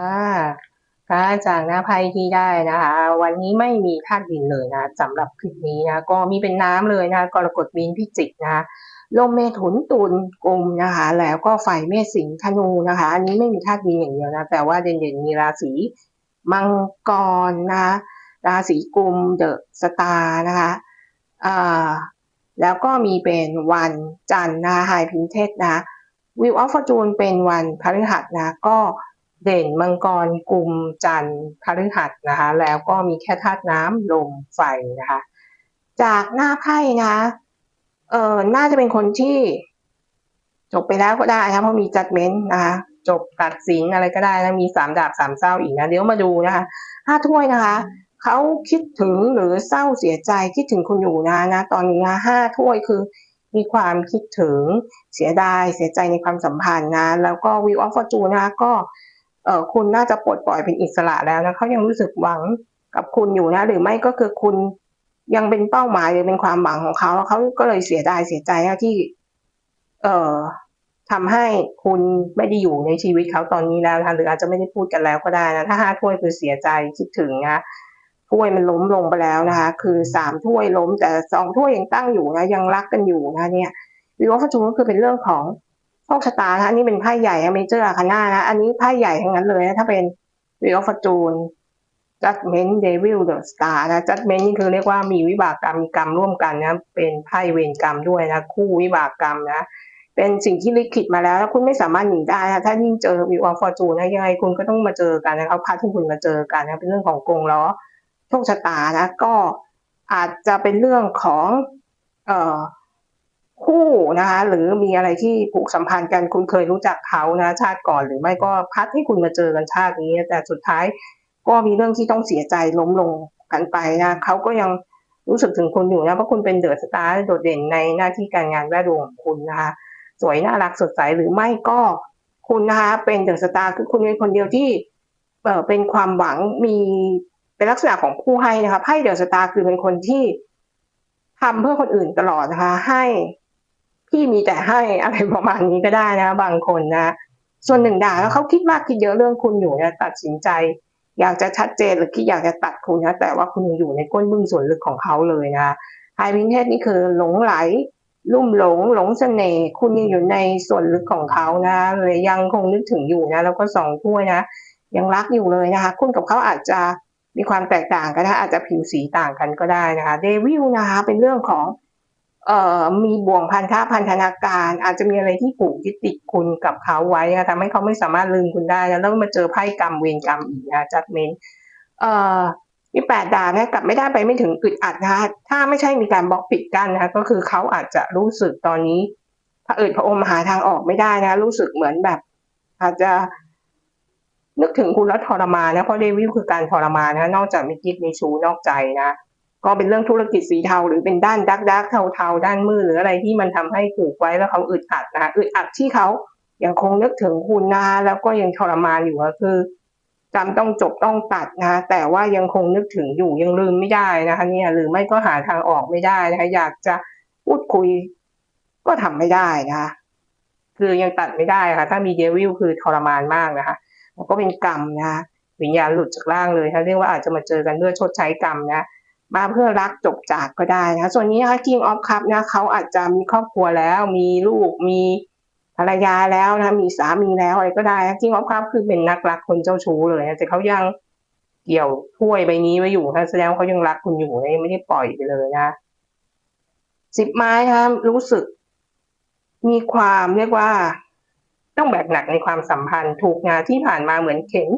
ค่ะค่ะจากหน้าไพ่ที่ได้นะคะ วันนี้ไม่มีธาตุดินเลยนะสำหรับคลิปนี้นะก็มีเป็นน้ำเลยนะกรกฎมีนพิจิกนะลมเมถุนตุลกลุ่มนะคะ แล้วก็ไฟเมษสิงห์ธนูนะคะ อันนี้ไม่มีธาตุดินอย่างเดียวนะแต่ว่าเด่นๆมีราศีมังกรนะราศีกุมเดอะสตาร์นะคะอ่าแล้วก็มีเป็นวันจันทร์นะไฮพินเทสนะวิวออฟฟอร์จูนเป็นวันพฤหัสนะก็ เด่นมังกรกลุ่มจันทร์พฤหัสนะคะ แล้วก็มีแค่ธาตุน้ำลมไฟนะคะ จากหน้าไพ่นะเออน่าจะเป็นคนที่ จบไปแล้วก็ได้นะเพราะมีจัดเม้นนะคะจบตัดสินอะไรก็ได้นะมีสามดาบสามเศร้าอีกนะเดี๋ยวมาดูนะคะห้าถ้วยนะคะเขาคิดถึงหรือเศร้าเสียใจคิดถึงคุณอยู่นะนะตอนนี้นะห้าถ้วยคือมีความคิดถึงเสียดายเสียใจในความสัมพันธ์นะ แล้วก็วิวออฟฟอร์จูนะคะก็ เออคุณน่าจะปลดปล่อยเป็นอิสระแล้วนะเขายังรู้สึกหวังกับคุณอยู่นะ หรือไม่ก็คือคุณยังเป็นเป้าหมายหรือเป็นความหวังของเขาแล้วเขาก็เลยเสียดายเสียใจนะที่ เอ่อทำให้คุณไม่ได้อยู่ในชีวิตเขาตอนนี้แล้วนะหรืออาจจะไม่ได้พูดกันแล้วก็ได้นะถ้าห้าถ้วยคือเสียใจคิดถึงนะถ้วยมันล้มลงไปแล้วนะคะ คือสามถ้วยล้มแต่สองถ้วยยังตั้งอยู่นะยังรักกันอยู่นะเนี่ยวิวอฟจูก็คือเป็นเรื่องของ โชคชะตานะอันนี้เป็นไพ่ใหญ่เมเจอร์อาคาน่านะอันนี้ไพ่ใหญ่ทั้งนั้นเลยนะถ้าเป็นวิวอฟจูน judgment devil the star นะ judgment นี่คือเรียกว่ามีวิบากกรรมมีกรรมร่วมกันนะ เป็นไพ่เวรกรรมด้วยนะ คู่วิบากกรรมนะ เป็นสิ่งที่ลิขิตมาแล้วแล้วคุณไม่สามารถหนีได้นะถ้ายิ่งเจอวิวอฟอร์จูนนะยังไงคุณก็ต้องมาเจอกันนะเขาพาที่คุณมาเจอกันนะเป็นเรื่องของกงล้อโชคชะตานะ ก็อาจจะเป็นเรื่องของ เอ่อ คู่นะคะ หรือมีอะไรที่ผูกสัมพันธ์กันคุณเคยรู้จักเขานะชาติก่อนหรือไม่ก็พัดให้คุณมาเจอกันชาตินี้ แต่สุดท้ายก็มีเรื่องที่ต้องเสียใจล้มลงกันไปนะเขาก็ยังรู้สึกถึงคุณอยู่นะเพราะคุณเป็นเดอะสตาร์โดดเด่นในหน้าที่การงานแวดวงของคุณนะคะ สวยน่ารักสดใสหรือไม่ก็คุณนะคะเป็นเดอะสตาร์คือคุณเป็นคนเดียวที่เออเป็นความหวังมีเป็นลักษณะของผู้ให้นะคะไพ่เดอะสตาร์คือเป็นคนที่ทำเพื่อคนอื่นตลอดนะคะ ให้ พี่มีแต่ให้อะไรประมาณนี้ก็ได้นะ บางคนนะ ส่วนหนึ่งด่าแล้วเขาคิดมากคิดเยอะเรื่องคุณอยู่นะตัดสินใจ อยากจะชัดเจนหรือคิดอยากจะตัดคุณนะแต่ว่าคุณยังอยู่ในก้นบึ้งส่วนลึกของเขาเลยนะไฮวินเทสนี่คือหลงไหล ลุ่มหลงหลงเสน่ห์คุณยังอยู่ในส่วนลึกของเขานะเลยยังคงนึกถึงอยู่นะ แล้วก็สองถ้วยนะ ยังรักอยู่เลยนะคะ คุณกับเขาอาจจะมีความแตกต่างกันนะอาจจะผิวสีต่างกันก็ได้นะคะเดวิลนะคะเป็นเรื่องของ มีบ่วงพันธะพันธนาการ อาจจะมีอะไรที่ผูกยึดติดคุณกับเขาไว้นะทำให้เขาไม่สามารถลืมคุณได้แล้วมาเจอไพ่กรรมเวรกรรมอีกนะจัดเมนเอ่อมีแปดดาบนะกลับไม่ได้ไปไม่ถึงอึดอัดนะถ้าไม่ใช่มีการบล็อกปิดกั้นนะคะก็คือเขาอาจจะรู้สึกตอนนี้พระเอิดพระอมหาทางออกไม่ได้นะ รู้สึกเหมือนแบบ อาจจะ นึกถึงคุณแล้วทรมานนะเพราะเดวิลคือการทรมานนะนอกจากมีกิ๊กมีชูนอกใจนะ ก็เป็นเรื่องธุรกิจสีเทาหรือเป็นด้านดักดักเทาเทาด้านมืดหรืออะไรที่มันทำให้ผูกไว้แล้วเขาอึดอัดนะอึดอัดที่เขายังคงนึกถึงคุณนะแล้วก็ยังทรมานอยู่ก็คือจำต้องจบต้องตัดนะแต่ว่ายังคงนึกถึงอยู่ยังลืมไม่ได้นะคะเนี่ยหรือไม่ก็หาทางออกไม่ได้นะคะอยากจะพูดคุยก็ทำไม่ได้นะคะคือยังตัดไม่ได้ค่ะ ถ้ามีเดวิลคือทรมานมากนะคะแล้วก็เป็นกรรมนะวิญญาณหลุดจากร่างเลยค่ะเรียกว่าอาจจะมาเจอกันเพื่อชดใช้กรรมนะ มาเพื่อรักจบจากก็ได้นะ ส่วนนี้นะคะ King of Cup นะเขาอาจจะมีครอบครัวแล้ว มีลูกมีภรรยาแล้วนะ มีสามีแล้วอะไรก็ได้ King of Cup คือเป็นนักรักคนเจ้าชู้เลยนะแต่เขายังเกี่ยวถ้วยใบนี้ไว้อยู่นะแสดงว่าเขายังรักคุณอยู่นะยังไม่ได้ปล่อยไปเลยนะสิบไม้นะรู้สึก มีความเรียกว่า ต้องแบกหนักในความสัมพันธ์ถูกงานที่ผ่านมาเหมือนเข็น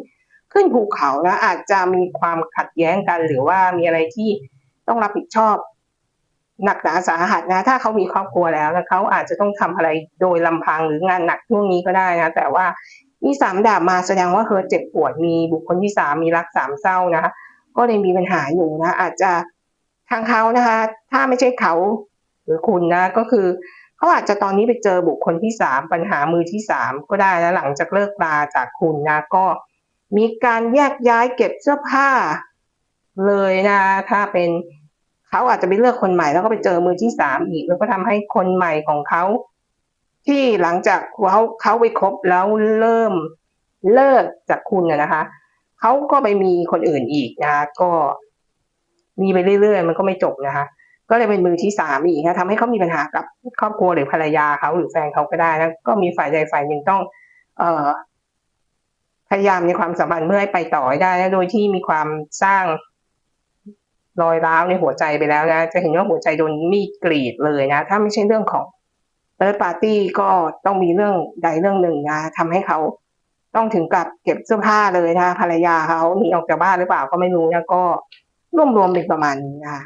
ขึ้นภูเขานะอาจจะมีความขัดแย้งกัน หรือว่ามีอะไรที่ต้องรับผิดชอบ หนักหนาสาหัสนะ ถ้าเขามีครอบครัวแล้วนะเขาอาจจะต้องทำอะไรโดยลำพังหรืองานหนักช่วงนี้ก็ได้นะ แต่ว่ามีสามดาบมาแสดงว่าเธอเจ็บปวดมีบุคคลที่สามมีรักสามเศร้านะก็เลยมีปัญหาอยู่นะ อาจจะทางเขานะคะ ถ้าไม่ใช่เขาหรือคุณนะ ก็คือเขาอาจจะตอนนี้ไปเจอบุคคลที่สามปัญหามือที่สามก็ได้นะหลังจากเลิกลาจากคุณนะ ก็ มีการแยกย้ายเก็บเสื้อผ้า เลยนะ ถ้าเป็นเขาอาจจะไปเลือกคนใหม่แล้วก็ไปเจอมือที่สามอีก แล้วก็ทำให้คนใหม่ของเขาที่หลังจากเขาเขาไปคบแล้วเริ่มเลิกจากคุณนะคะเขาก็ไปมีคนอื่นอีกนะคะก็มีไปเรื่อยๆ มันก็ไม่จบนะคะ ก็เลยเป็นมือที่สามอีกนะทำให้เขามีปัญหากับครอบครัวหรือภรรยาเขาหรือแฟนเขาก็ได้นะก็มีฝ่ายใดฝ่ายหนึ่งต้อง เอ่อ พยายามในความสัมพันธ์เพื่อให้ไปต่อได้นะโดยที่มีความสร้างรอยร้าวในหัวใจไปแล้วนะ จะเห็นว่าหัวใจโดนมีดกรีดเลยนะ ถ้าไม่ใช่เรื่องของเติร์ดปาร์ตี้ก็ต้องมีเรื่องใดเรื่องหนึ่งนะทำให้เขาต้องถึงกับเก็บเสื้อผ้าเลยนะภรรยาเขาหนีออกจากบ้านหรือเปล่าก็ไม่รู้นะก็รวมๆเป็นประมาณนี้นะ